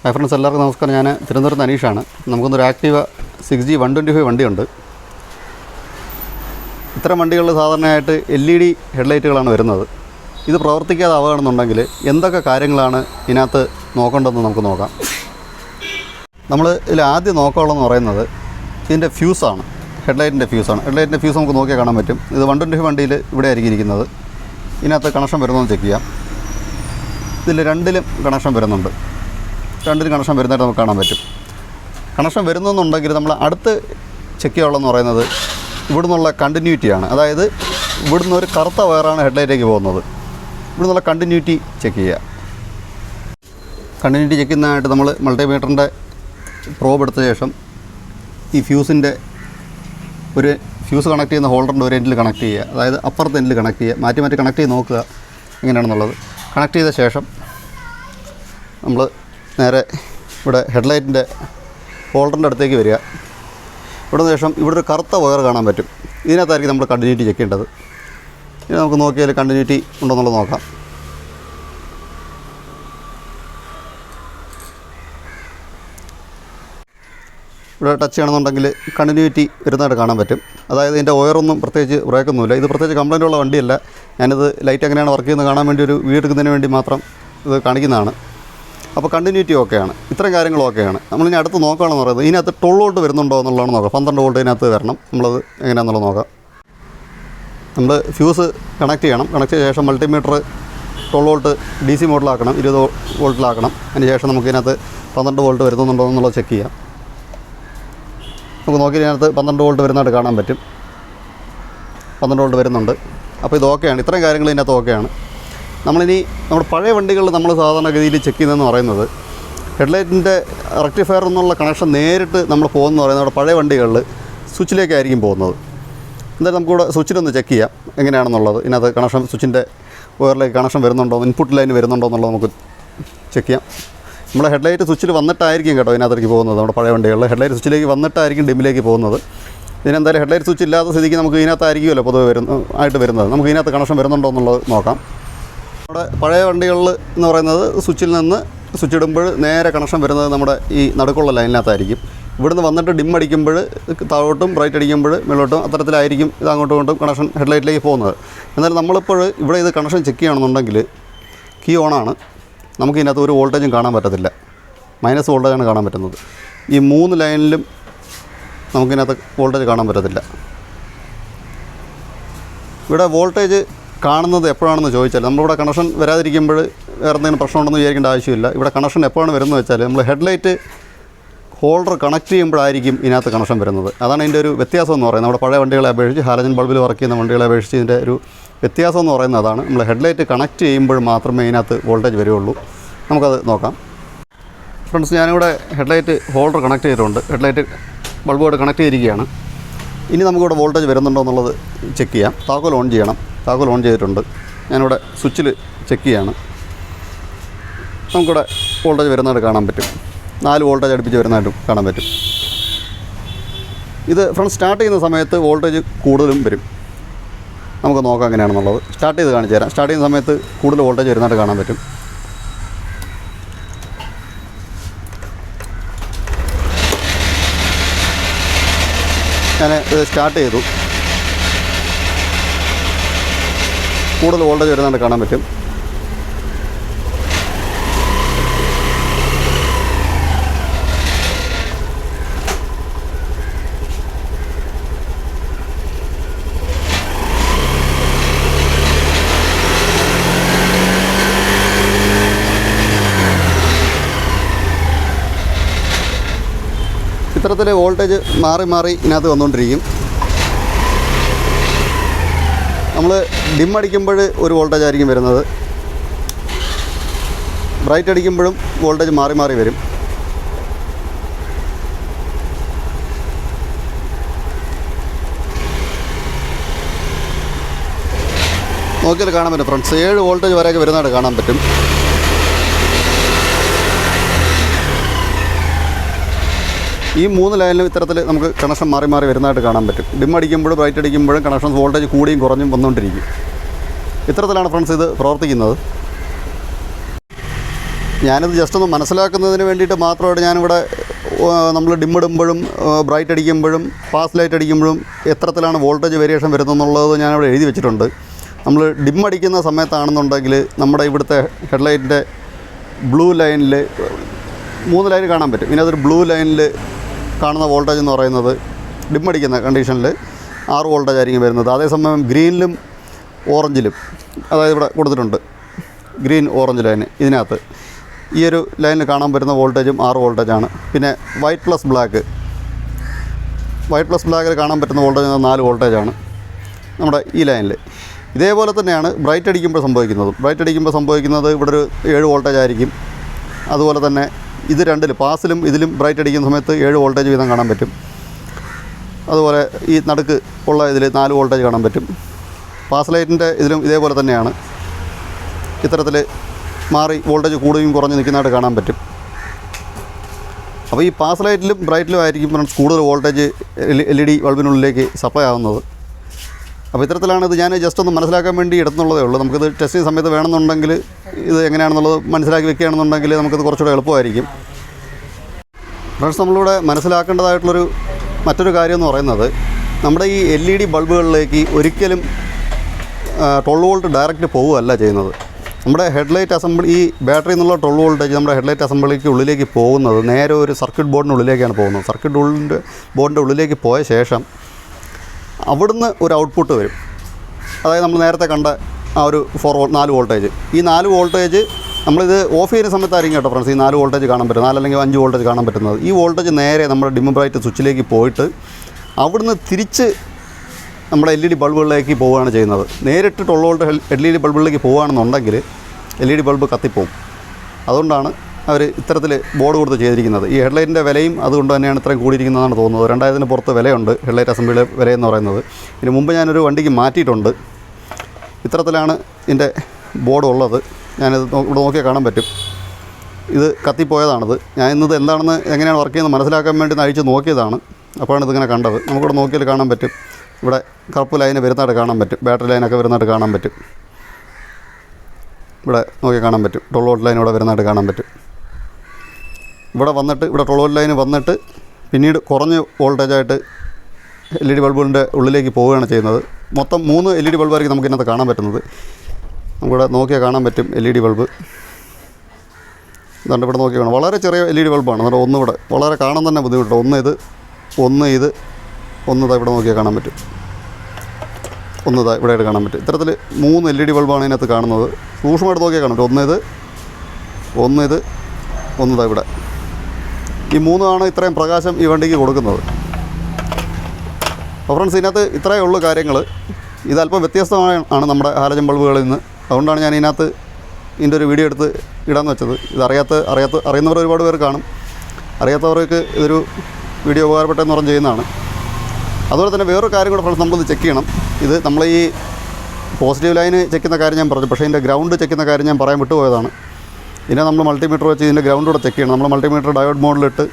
Hi friends എല്ലാവർക്കും നമസ്കാരം. ഞാൻ തിരുവനന്തപുരത്ത് അനീഷാണ്. നമുക്കൊന്നൊരു Activa six G one twenty five വണ്ടിയുണ്ട്. ഇത്തരം വണ്ടികളിൽ സാധാരണയായിട്ട് എൽ ഇ ഡി ഹെഡ്ലൈറ്റുകളാണ് വരുന്നത്. ഇത് പ്രവർത്തിക്കാതെ ആവുകയാണെന്നുണ്ടെങ്കിൽ എന്തൊക്കെ കാര്യങ്ങളാണ് ഇതിനകത്ത് നോക്കേണ്ടതെന്ന് നമുക്ക് നോക്കാം. നമ്മൾ ഇതിൽ ആദ്യം നോക്കാനുള്ളതെന്ന് പറയുന്നത് ഇതിന്റെ ഫ്യൂസാണ്. ഹെഡ്ലൈറ്റിന്റെ ഫ്യൂസാണ്. ഹെഡ്ലൈറ്റിന്റെ ഫ്യൂസ് നമുക്ക് നോക്കിയാൽ കാണാൻ പറ്റും. ഇത് വൺ ട്വന്റി ഫൈവ് വണ്ടിയിൽ ഇവിടെ ആയിരിക്കും ഇരിക്കുന്നത് ഇതിനകത്ത് കണക്ഷൻ വരുന്നതെന്ന് ചെക്ക് ചെയ്യാം. ഇതിൽ രണ്ടിലും കണക്ഷൻ വരുന്നുണ്ട്. രണ്ടിലും കണക്ഷൻ വരുന്നതായിട്ട് നമുക്ക് കാണാൻ പറ്റും. കണക്ഷൻ വരുന്നെന്നുണ്ടെങ്കിൽ നമ്മൾ അടുത്ത് ചെക്ക് ചെയ്യാനുള്ളതെന്ന് പറയുന്നത് ഇവിടുന്നുള്ള കണ്ടിന്യൂറ്റിയാണ് അതായത് ഇവിടുന്ന് ഒരു കറുത്ത വയറാണ് ഹെഡ്ലൈറ്റിലേക്ക് പോകുന്നത്. ഇവിടുന്നുള്ള കണ്ടിന്യൂറ്റി ചെക്ക് ചെയ്യുക. കണ്ടിന്യൂറ്റി ചെക്ക് ചെയ്യുന്നതായിട്ട് നമ്മൾ മൾട്ടിമീറ്ററിന്റെ പ്രോബ് എടുത്ത ശേഷം ഈ ഫ്യൂസിന്റെ ഒരു ഫ്യൂസ് കണക്ട് ചെയ്യുന്ന ഹോൾഡറിന്റെ ഒരു എൻഡിൽ കണക്ട് ചെയ്യുക. അതായത് അപ്പുറത്തെ എൻഡിൽ കണക്ട് ചെയ്യുക. മാറ്റി മാറ്റി കണക്ട് ചെയ്ത് നോക്കുക. എങ്ങനെയാണെന്നുള്ളത് കണക്ട് ചെയ്ത ശേഷം നമ്മൾ നേരെ ഇവിടെ ഹെഡ്ലൈറ്റിന്റെ ഹോൾഡറിന്റെ അടുത്തേക്ക് വരിക. ഇവിടെ ശേഷം ഇവിടെ ഒരു കറുത്ത വയർ കാണാൻ പറ്റും. ഇതിനകത്തായിരിക്കും നമ്മൾ കണ്ടിന്യൂറ്റി ചെക്ക് ചെയ്യേണ്ടത്. ഇനി നമുക്ക് നോക്കിയാൽ കണ്ടിന്യൂറ്റി ഉണ്ടെന്നുള്ളത് നോക്കാം. ഇവിടെ ടച്ച് ചെയ്യണമെന്നുണ്ടെങ്കിൽ കണ്ടിന്യൂറ്റി വരുന്നതായിട്ട് കാണാൻ പറ്റും. അതായത് ഇതിന്റെ ഒയറൊന്നും പ്രത്യേകിച്ച് ബ്രേക്കൊന്നുമില്ല. ഇത് പ്രത്യേകിച്ച് കംപ്ലൈന്റ് ഉള്ള വണ്ടിയല്ല. ഞാനിത് ലൈറ്റ് എങ്ങനെയാണ് വർക്ക് ചെയ്യുന്നത് കാണാൻ വേണ്ടി ഒരു വീഡിയോ എടുക്കുന്നതിന് വേണ്ടി മാത്രം ഇത് കാണിക്കുന്നതാണ്. അപ്പോൾ കണ്ടിന്യൂറ്റി ഓക്കെയാണ് ഇത്തരം കാര്യങ്ങളൊക്കെയാണ് നമ്മളിനി അടുത്ത് നോക്കുകയാണെന്ന് പറയുന്നത് ഇതിനകത്ത് ട്വൽവ് വോൾട്ട് വരുന്നുണ്ടോ എന്നുള്ളതാണ് നോക്കാം പന്ത്രണ്ട് വോൾട്ട് ഇതിനകത്ത് വരണം. നമ്മളത് എങ്ങനെയാണെന്നുള്ളത് നോക്കാം നമ്മൾ ഫ്യൂസ് കണക്ട് ചെയ്യണം. കണക്ട് ചെയ്ത ശേഷം multimeter twelve volt D C മോഡിലാക്കണം ഇരുപത് വോൾട്ടിലാക്കണം അതിന് ശേഷം നമുക്ക് ഇതിനകത്ത് പന്ത്രണ്ട് വോൾട്ട് വരുന്നുണ്ടോ എന്നുള്ളത് ചെക്ക് ചെയ്യാം. നമുക്ക് നോക്കി ഇതിനകത്ത് പന്ത്രണ്ട് വോൾട്ട് വരുന്നതായിട്ട് കാണാൻ പറ്റും. പന്ത്രണ്ട് വോൾട്ട് വരുന്നുണ്ട്. അപ്പോൾ ഇത് ഓക്കെയാണ് ഇത്രയും കാര്യങ്ങൾ ഇതിനകത്ത് ഓക്കെയാണ് നമ്മളിനി നമ്മുടെ പഴയ വണ്ടികളിൽ നമ്മൾ സാധാരണഗതിയിൽ ചെക്ക് ചെയ്യുന്നതെന്ന് പറയുന്നത് ഹെഡ്ലൈറ്റിന്റെ റെക്ടിഫയർ എന്നുള്ള കണക്ഷൻ നേരിട്ട് നമ്മൾ പോകുന്നതെന്ന് പറയുന്നത് നമ്മുടെ പഴയ വണ്ടികളിൽ സ്വിച്ചിലേക്കായിരിക്കും പോകുന്നത്. എന്തായാലും നമുക്കിവിടെ സ്വിച്ചിലൊന്ന് ചെക്ക് ചെയ്യാം എങ്ങനെയാണെന്നുള്ളത്. ഇതിനകത്ത് കണക്ഷൻ സ്വിച്ചിന്റെ വയറിലേക്ക് കണക്ഷൻ വരുന്നുണ്ടോ ഇൻപുട്ട് ലൈൻ വരുന്നുണ്ടോ എന്നുള്ളത് നമുക്ക് ചെക്ക് ചെയ്യാം. നമ്മുടെ ഹെഡ്ലൈറ്റ് സ്വിച്ചിൽ വന്നിട്ടായിരിക്കും കേട്ടോ ഇതിനകത്തേക്ക് പോകുന്നത് നമ്മുടെ പഴയ വണ്ടികളിൽ. ഹെഡ്ലൈറ്റ് സ്വിച്ചിലേക്ക് വന്നിട്ടായിരിക്കും ഡിമ്മിലേക്ക് പോകുന്നത്. ഇതിനെന്തായാലും ഹെഡ്ലൈറ്റ് സ്വിച്ച് ഇല്ലാത്ത സ്ഥിതിക്ക് നമുക്ക് ഇതിനകത്തായിരിക്കുമല്ലോ പൊതുവെ വരുന്ന ആയിട്ട് വരുന്നത്. നമുക്ക് ഇതിനകത്ത് കണക്ഷൻ വരുന്നുണ്ടോ എന്നുള്ളത് നോക്കാം. നമ്മുടെ പഴയ വണ്ടികളിൽ എന്ന് പറയുന്നത് സ്വിച്ചിൽ നിന്ന് സ്വിച്ച് ഇടുമ്പോൾ നേരെ കണക്ഷൻ വരുന്നത് നമ്മുടെ ഈ നടുക്കുള്ള ലൈനിനകത്തായിരിക്കും ഇവിടുന്ന് വന്നിട്ട് ഡിം അടിക്കുമ്പോൾ താഴോട്ടും ബ്രൈറ്റ് അടിക്കുമ്പോൾ മേളോട്ടും അത്തരത്തിലായിരിക്കും ഇത് അങ്ങോട്ടും ഇങ്ങോട്ടും കണക്ഷൻ ഹെഡ്ലൈറ്റിലേക്ക് പോകുന്നത്. എന്നാൽ നമ്മളിപ്പോൾ ഇവിടെ ഇത് കണക്ഷൻ ചെക്ക് ചെയ്യണമെന്നുണ്ടെങ്കിൽ കീ ഓണാണ് നമുക്ക് ഇതിനകത്ത് ഒരു വോൾട്ടേജും കാണാൻ പറ്റത്തില്ല. മൈനസ് വോൾട്ടേജാണ് കാണാൻ പറ്റുന്നത്. ഈ മൂന്ന് ലൈനിലും നമുക്കിതിനകത്ത് വോൾട്ടേജ് കാണാൻ പറ്റത്തില്ല. ഇവിടെ വോൾട്ടേജ് കാണുന്നത് എപ്പോഴാണെന്ന് ചോദിച്ചാൽ നമ്മളിവിടെ കണക്ഷൻ വരാതിരിക്കുമ്പോൾ വേറെ എന്തെങ്കിലും പ്രശ്നമുണ്ടെന്ന് വിചാരിക്കേണ്ട ആവശ്യമില്ല. ഇവിടെ കണക്ഷൻ എപ്പോഴാണ് വരുന്നത് വെച്ചാൽ നമ്മൾ ഹെഡ്ലൈറ്റ് ഹോൾഡർ കണക്ട് ചെയ്യുമ്പോഴായിരിക്കും ഇതിനകത്ത് കണക്ഷൻ വരുന്നത്. അതാണ് ഇതിന്റെ ഒരു വ്യത്യാസം എന്ന് പറയുന്നത്. നമ്മുടെ പഴയ വണ്ടികളെ അപേക്ഷിച്ച് ഹാലജൻ ബൾബിൽ വർക്ക് ചെയ്യുന്ന വണ്ടികളെ അപേക്ഷിച്ച് ഇതിന്റെ ഒരു വ്യത്യാസം എന്ന് പറയുന്നത് അതാണ്. നമ്മൾ ഹെഡ്ലൈറ്റ് കണക്ട് ചെയ്യുമ്പോൾ മാത്രമേ ഇതിനകത്ത് വോൾട്ടേജ് വരുള്ളൂ നമുക്കത് നോക്കാം. ഫ്രണ്ട്സ് ഞാനിവിടെ ഹെഡ്ലൈറ്റ് ഹോൾഡർ കണക്ട് ചെയ്തിട്ടുണ്ട്. ഹെഡ്ലൈറ്റ് ബൾബോട് കണക്ട് ചെയ്തിരിക്കുകയാണ്. ഇനി നമുക്കിവിടെ വോൾട്ടേജ് വരുന്നുണ്ടോ എന്നുള്ളത് ചെക്ക് ചെയ്യാം. താക്കോൽ ഓൺ ചെയ്യണം. താക്കോൽ ഓൺ ചെയ്തിട്ടുണ്ട്. ഞാനിവിടെ സ്വിച്ചിൽ ചെക്ക് ചെയ്യാണ്. നമുക്കിവിടെ വോൾട്ടേജ് വരുന്നതായിട്ട് കാണാൻ പറ്റും. നാല് വോൾട്ടേജ് അടുപ്പിച്ച് വരുന്നതായിട്ടും കാണാൻ പറ്റും. ഇത് ഫ്രണ്ട് സ്റ്റാർട്ട് ചെയ്യുന്ന സമയത്ത് വോൾട്ടേജ് കൂടുതലും വരും. നമുക്ക് നോക്കാം എങ്ങനെയാണെന്നുള്ളത്. സ്റ്റാർട്ട് ചെയ്ത് കാണിച്ചു തരാം. സ്റ്റാർട്ട് ചെയ്യുന്ന സമയത്ത് കൂടുതൽ വോൾട്ടേജ് വരുന്നതായിട്ട് കാണാൻ പറ്റും. ഞാൻ സ്റ്റാർട്ട് ചെയ്തു. കൂടുതൽ വോൾട്ടേജ് വരുന്നതായിട്ട് കാണാൻ പറ്റും. ഇത്തരത്തിൽ വോൾട്ടേജ് മാറി മാറി ഇതിനകത്ത് വന്നുകൊണ്ടിരിക്കും നമ്മൾ ഡിം അടിക്കുമ്പോൾ ഒരു വോൾട്ടേജ് ആയിരിക്കും വരുന്നത്. ബ്രൈറ്റ് അടിക്കുമ്പോഴും വോൾട്ടേജ് മാറി മാറി വരും. നോക്കിയാൽ കാണാൻ പറ്റും ഫ്രണ്ട്സ്. ഏഴ് വോൾട്ടേജ് വരെയൊക്കെ വരുന്നതായിട്ട് കാണാൻ പറ്റും. ഈ മൂന്ന് ലൈനിലും ഇത്തരത്തിൽ നമുക്ക് കണക്ഷൻ മാറി മാറി വരുന്നതായിട്ട് കാണാൻ പറ്റും. ഡിം അടിക്കുമ്പോഴും ബ്രൈറ്റ് അടിക്കുമ്പോഴും കണക്ഷൻ വോൾട്ടേജ് കൂടിയും കുറഞ്ഞും വന്നുകൊണ്ടിരിക്കും. ഇത്തരത്തിലാണ് ഫ്രണ്ട്സ് ഇത് പ്രവർത്തിക്കുന്നത്. ഞാനിത് ജസ്റ്റ് ഒന്ന് മനസ്സിലാക്കുന്നതിന് വേണ്ടിയിട്ട് മാത്രമായിട്ട് ഞാനിവിടെ നമ്മൾ ഡിമ്മിടുമ്പോഴും ബ്രൈറ്റ് അടിക്കുമ്പോഴും ഫാസ്റ്റ് ലൈറ്റ് അടിക്കുമ്പോഴും എത്രത്തിലാണ് വോൾട്ടേജ് വേരിയേഷൻ വരുന്നതെന്നുള്ളത് ഞാനിവിടെ എഴുതി വെച്ചിട്ടുണ്ട്. നമ്മൾ ഡിം അടിക്കുന്ന സമയത്താണെന്നുണ്ടെങ്കിൽ നമ്മുടെ ഇവിടുത്തെ ഹെഡ്ലൈറ്റിന്റെ ബ്ലൂ ലൈനിൽ മൂന്ന് ലൈൻ കാണാൻ പറ്റും. ഇനി അതൊരു ബ്ലൂ ലൈനിൽ കാണുന്ന വോൾട്ടേജ് എന്ന് പറയുന്നത് ഡിമ്മടിക്കുന്ന കണ്ടീഷനിൽ ആറ് വോൾട്ടേജ് ആയിരിക്കും വരുന്നത്. അതേസമയം ഗ്രീനിലും ഓറഞ്ചിലും അതായത് ഇവിടെ കൊടുത്തിട്ടുണ്ട് ഗ്രീൻ ഓറഞ്ച് ലൈന് ഇതിനകത്ത്. ഈ ഒരു ലൈനിൽ കാണാൻ പറ്റുന്ന വോൾട്ടേജും ആറ് വോൾട്ടേജാണ് പിന്നെ white plus black white plus ബ്ലാക്കിൽ കാണാൻ പറ്റുന്ന വോൾട്ടേജ് നാല് വോൾട്ടേജാണ് നമ്മുടെ ഈ ലൈനിൽ. ഇതേപോലെ തന്നെയാണ് ബ്രൈറ്റ് അടിക്കുമ്പോൾ സംഭവിക്കുന്നത്. ബ്രൈറ്റ് അടിക്കുമ്പോൾ സംഭവിക്കുന്നത് ഇവിടെ ഒരു ഏഴ് വോൾട്ടേജ് ആയിരിക്കും. അതുപോലെ തന്നെ ഇത് രണ്ടിൽ പാസിലും ഇതിലും ബ്രൈറ്റ് അടിക്കുന്ന സമയത്ത് ഏഴ് വോൾട്ടേജ് വീതം കാണാൻ പറ്റും. അതുപോലെ ഈ നടുക്ക് ഉള്ള ഇതിൽ നാല് വോൾട്ടേജ് കാണാൻ പറ്റും. പാസ് ലൈറ്റിന്റെ ഇതിലും ഇതേപോലെ തന്നെയാണ്. ഇത്തരത്തിൽ മാറി വോൾട്ടേജ് കൂടുകയും കുറഞ്ഞ് നിൽക്കുന്നതായിട്ട് കാണാൻ പറ്റും. അപ്പോൾ ഈ പാസ് ലൈറ്റിലും ബ്രൈറ്റിലും ആയിരിക്കും ഫ്രണ്ട്സ് കൂടുതൽ വോൾട്ടേജ് എൽ ഇ ഡി ബൾബിനുള്ളിലേക്ക് സപ്ലൈ ആവുന്നത്. അപ്പോൾ ഇത്തരത്തിലാണ് ഇത് ഞാൻ ജസ്റ്റ് ഒന്ന് മനസ്സിലാക്കാൻ വേണ്ടി എടുത്തുള്ളതേ ഉള്ളൂ. നമുക്കിത് ടെസ്റ്റ് ചെയ്യുന്ന സമയത്ത് വേണമെന്നുണ്ടെങ്കിൽ ഇത് എങ്ങനെയാണെന്നുള്ളത് മനസ്സിലാക്കി വെക്കുകയാണെന്നുണ്ടെങ്കിൽ നമുക്കിത് കുറച്ചുകൂടെ എളുപ്പമായിരിക്കും. ഫ്രണ്ട്സ് നമ്മളിവിടെ മനസ്സിലാക്കേണ്ടതായിട്ടുള്ളൊരു മറ്റൊരു കാര്യം എന്ന് പറയുന്നത് നമ്മുടെ ഈ എൽ ഇ ഡി ബൾബുകളിലേക്ക് ഒരിക്കലും ട്വൽവ് വോൾട്ട് ഡയറക്റ്റ് പോവുകയല്ല ചെയ്യുന്നത്. നമ്മുടെ ഹെഡ്ലൈറ്റ് അസംബ്ലി ഈ ബാറ്ററി എന്നുള്ള ട്വൽവ് വോൾട്ടേജ് നമ്മുടെ ഹെഡ്ലൈറ്റ് അസംബ്ലിക്ക് ഉള്ളിലേക്ക് പോകുന്നത് നേരെ ഒരു സർക്യൂട്ട് ബോർഡിനുള്ളിലേക്കാണ് പോകുന്നത്. സർക്യൂട്ട് ബോർഡിന്റെ ബോർഡിന്റെ ഉള്ളിലേക്ക് പോയ ശേഷം അവിടുന്ന് ഒരു ഔട്ട്പുട്ട് വരും. അതായത് നമ്മൾ നേരത്തെ കണ്ട ആ ഒരു ഫോർ നാല് വോൾട്ടേജ്. ഈ നാല് വോൾട്ടേജ് നമ്മളിത് ഓഫ് ചെയ്യുന്ന സമയത്തായിരിക്കും കേട്ടോ ഫ്രണ്ട്സ് ഈ നാല് വോൾട്ടേജ് കാണാൻ പറ്റും നാലല്ലെങ്കിൽ അഞ്ച് വോൾട്ടേജ് കാണാൻ പറ്റുന്നത്. ഈ വോൾട്ടേജ് നേരെ നമ്മുടെ ഡിം ബ്രൈറ്റ് സ്വിച്ചിലേക്ക് പോയിട്ട് അവിടുന്ന് തിരിച്ച് നമ്മുടെ എൽ ഇ ഡി ബൾബുകളിലേക്ക് പോവുകയാണ് ചെയ്യുന്നത്. നേരിട്ട് twelve volt L E D ബൾബുകളിലേക്ക് പോവുകയാണെന്നുണ്ടെങ്കിൽ എൽ ഇ ഡി ബൾബ് കത്തിപ്പോവും. അതുകൊണ്ടാണ് അവർ ഇത്തരത്തിൽ ബോർഡ് കൊടുത്ത് ചെയ്തിരിക്കുന്നത്. ഈ ഹെഡ്ലൈറ്റിന്റെ വിലയും അതുകൊണ്ട് തന്നെയാണ് ഇത്രയും കൂടിയിരിക്കുന്നതാണ് തോന്നുന്നത്. രണ്ടായിരത്തിന് പുറത്ത് വിലയുണ്ട് ഹെഡ്ലൈറ്റ് അസംബ്ലിയുടെ വിലയെന്ന് പറയുന്നത്. ഇതിന് മുമ്പ് ഞാനൊരു വണ്ടിക്ക് മാറ്റിയിട്ടുണ്ട്. ഇത്തരത്തിലാണ് ഇതിന്റെ ബോർഡ് ഉള്ളത്. ഞാനിത് ഇവിടെ നോക്കിയാൽ കാണാൻ പറ്റും. ഇത് കത്തിപ്പോയതാണിത്. ഞാൻ ഇന്നത് എന്താണെന്ന് എങ്ങനെയാണ് വർക്ക് ചെയ്യുന്നത് മനസ്സിലാക്കാൻ വേണ്ടി അഴിച്ച് നോക്കിയതാണ്. അപ്പോഴാണ് ഇതിങ്ങനെ കണ്ടത്. നമുക്കിവിടെ നോക്കിയാൽ കാണാൻ പറ്റും. ഇവിടെ കറുപ്പ് ലൈന് വരുന്നതായിട്ട് കാണാൻ പറ്റും. ബാറ്ററി ലൈനൊക്കെ വരുന്നതായിട്ട് കാണാൻ പറ്റും. ഇവിടെ നോക്കി കാണാൻ പറ്റും. ടോൾ റോഡ് ലൈൻ ഇവിടെ വരുന്നതായിട്ട് കാണാൻ പറ്റും. ഇവിടെ വന്നിട്ട് ഇവിടെ ടോളോ ലൈന് വന്നിട്ട് പിന്നീട് കുറഞ്ഞ വോൾട്ടേജായിട്ട് എൽ ഇ ഡി ബൾബിന്റെ ഉള്ളിലേക്ക് പോവുകയാണ് ചെയ്യുന്നത്. മൊത്തം മൂന്ന് എൽ ഇ ഡി ബൾബായിരിക്കും നമുക്ക് ഇതിനകത്ത് കാണാൻ പറ്റുന്നത്. നമുക്കിവിടെ നോക്കിയാൽ കാണാൻ പറ്റും എൽ ഇ ഡി ബൾബ്. ഇതുണ്ട് ഇവിടെ നോക്കി കാണാം. വളരെ ചെറിയ എൽ ഇ ഡി ബൾബാണ്. എന്നിട്ട് ഒന്ന് ഇവിടെ വളരെ കാണാൻ തന്നെ ബുദ്ധിമുട്ടുണ്ട്. ഒന്ന് ഇത് ഒന്ന് ഇത് ഒന്ന് ഇതാ ഇവിടെ നോക്കിയാൽ കാണാൻ പറ്റും. ഒന്ന് ഇതാ ഇവിടെ കാണാൻ പറ്റും. ഇത്തരത്തിൽ മൂന്ന് എൽ ഇ ഡി ബൾബാണ് ഇതിനകത്ത് കാണുന്നത്. സൂക്ഷ്മമായിട്ട് നോക്കിയാൽ പറ്റും. ഒന്ന് ഇത് ഒന്ന് ഇത് ഒന്നിതാ ഇവിടെ. ഈ മൂന്നാണ് ഇത്രയും പ്രകാശം ഈ വണ്ടിക്ക് കൊടുക്കുന്നത്. അപ്പോൾ ഫ്രണ്ട്സ് ഇതിനകത്ത് ഇത്രയേ ഉള്ളൂ കാര്യങ്ങൾ ഇതല്പം വ്യത്യസ്തമാണ് ആണ് നമ്മുടെ ഹാലജൻ ബൾബുകളിൽ നിന്ന്. അതുകൊണ്ടാണ് ഞാൻ ഇതിനകത്ത് ഇതിന്റെ ഒരു വീഡിയോ എടുത്ത് ഇടാന്ന് വെച്ചത്. ഇതറിയാത്ത അറിയാത്ത അറിയുന്നവർ ഒരുപാട് പേർ കാണും. അറിയാത്തവർക്ക് ഇതൊരു വീഡിയോ ഉപകാരപ്പെട്ടെന്ന് പറഞ്ഞ് ചെയ്യുന്നതാണ്. അതുപോലെ തന്നെ വേറൊരു കാര്യം കൂടെ ഫ്രണ്ട്സ് നമ്മളിത് ചെക്ക് ചെയ്യണം. ഇത് നമ്മൾ ഈ പോസിറ്റീവ് ലൈന് ചെക്കുന്ന കാര്യം ഞാൻ പറഞ്ഞു. പക്ഷേ ഇതിന്റെ ഗ്രൗണ്ട് ചെക്കുന്ന കാര്യം ഞാൻ പറയാൻ വിട്ടുപോയതാണ്. ഇതിനെ നമ്മൾ മൾട്ടിമീറ്റർ വെച്ച് ഇതിന്റെ ഗ്രൗണ്ട് കൂടെ ചെക്ക് ചെയ്യണം. നമ്മൾ മൾട്ടിമീറ്റർ ഡയോഡ് മോഡിലിട്ട്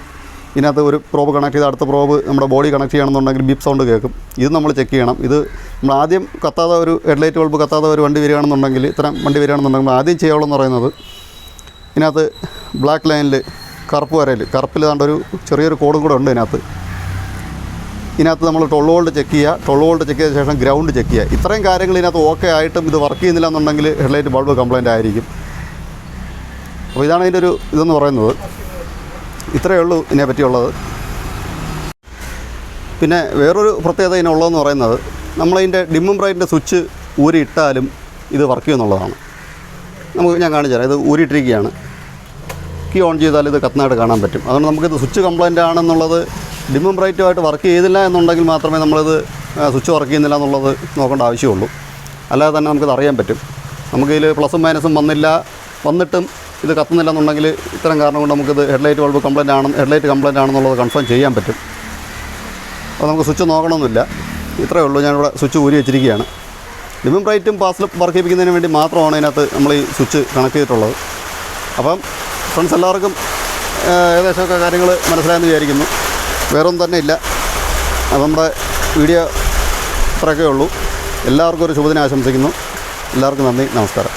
ഇതിനകത്ത് ഒരു പ്രോബ് കണക്ട് ചെയ്ത് അടുത്ത പ്രോബ് നമ്മുടെ ബോഡി കണക്ട് ചെയ്യണമെന്നുണ്ടെങ്കിൽ ബീപ്പ് സൗണ്ട് കേൾക്കും. ഇത് നമ്മൾ ചെക്ക് ചെയ്യണം. ഇത് നമ്മൾ ആദ്യം കത്താതെ ഒരു ഹെഡ്ലൈറ്റ് ബൾബ് കത്താതെ ഒരു വണ്ടി വരികയാണെന്നുണ്ടെങ്കിൽ ഇത്തരം വണ്ടി വരികയാണെന്നുണ്ടെങ്കിൽ ആദ്യം ചെയ്യാവുള്ളൂ എന്ന് പറയുന്നത് ഇതിനകത്ത് ബ്ലാക്ക് ലൈനിൽ കറുപ്പ് വരയിൽ കറുപ്പിൽ ഏതാണ്ട് ഒരു ചെറിയൊരു കോഡും കൂടെ ഉണ്ട് ഇതിനകത്ത്. ഇതിനകത്ത് നമ്മൾ ട്വൽവ് വോൾട്ട് ചെക്ക് ചെയ്യുക. ട്വൽവ് വോൾട്ട് ചെക്ക് ചെയ്ത ശേഷം ഗ്രൗണ്ട് ചെക്ക് ചെയ്യുക. ഇത്രയും കാര്യങ്ങൾ ഇതിനകത്ത് ഓക്കെ ആയിട്ടും ഇത് വർക്ക് ചെയ്യുന്നില്ല എന്നുണ്ടെങ്കിൽ ഹെഡ്ലൈറ്റ് ബൾബ് കംപ്ലൈന്റ് ആയിരിക്കും. അപ്പോൾ ഇതാണ് ഇതിന്റെ ഒരു ഇതെന്ന് പറയുന്നത്. ഇത്രയേ ഉള്ളൂ ഇതിനെ പറ്റിയുള്ളത്. പിന്നെ വേറൊരു പ്രത്യേകത ഇതിനുള്ളതെന്ന് പറയുന്നത് നമ്മളതിന്റെ ഡിമ്മും ബ്രൈറ്റിന്റെ സ്വിച്ച് ഊരിയിട്ടാലും ഇത് വർക്ക് ചെയ്യുന്നുള്ളതാണ് നമുക്ക് ഞാൻ കാണിച്ചു തരാം. ഇത് ഊരിയിട്ടിരിക്കുകയാണ്. കീ ഓൺ ചെയ്താൽ ഇത് കത്തുന്നതായിട്ട് കാണാൻ പറ്റും. അതുകൊണ്ട് നമുക്കിത് സ്വിച്ച് കംപ്ലൈന്റ് ആണെന്നുള്ളത് ഡിമ്മും ബ്രൈറ്റുമായിട്ട് വർക്ക് ചെയ്തില്ല എന്നുണ്ടെങ്കിൽ മാത്രമേ നമ്മളിത് സ്വിച്ച് വർക്ക് ചെയ്യുന്നില്ല എന്നുള്ളത് നോക്കേണ്ട ആവശ്യമുള്ളൂ. അല്ലാതെ തന്നെ നമുക്കിത് അറിയാൻ പറ്റും. നമുക്കിതിൽ പ്ലസും മൈനസും വന്നില്ല വന്നിട്ടും ഇത് കത്തുന്നില്ല എന്നുണ്ടെങ്കിൽ ഇത്തരം കാരണം കൊണ്ട് നമുക്കിത് ഹെഡ്ലൈറ്റ് ബൾബ് കംപ്ലൈന്റ് ആണ് ഹെഡ്ലൈറ്റ് കംപ്ലൈന്റ് ആണെന്നുള്ളത് കൺഫേം ചെയ്യാൻ പറ്റും. അപ്പോൾ നമുക്ക് സ്വിച്ച് നോക്കണമെന്നില്ല. ഇത്രയേ ഉള്ളൂ. ഞാനിവിടെ സ്വിച്ച് ഊരി വെച്ചിരിക്കുകയാണ്. ഡിമും ബ്രൈറ്റും പാസിൽ വർക്ക് ചെയ്യിപ്പിക്കുന്നതിന് വേണ്ടി മാത്രമാണ് ഇതിനകത്ത് നമ്മൾ ഈ സ്വിച്ച് കണക്ട് ചെയ്തിട്ടുള്ളത്. അപ്പം ഫ്രണ്ട്സ് എല്ലാവർക്കും ഏകദേശമൊക്കെ കാര്യങ്ങൾ മനസ്സിലായെന്ന് വിചാരിക്കുന്നു. വേറൊന്നും തന്നെ ഇല്ല. അപ്പോൾ നമ്മുടെ വീഡിയോ ഇത്രയൊക്കെ ഉള്ളൂ. എല്ലാവർക്കും ഒരു ശുഭദിനം ആശംസിക്കുന്നു. എല്ലാവർക്കും നന്ദി. നമസ്കാരം.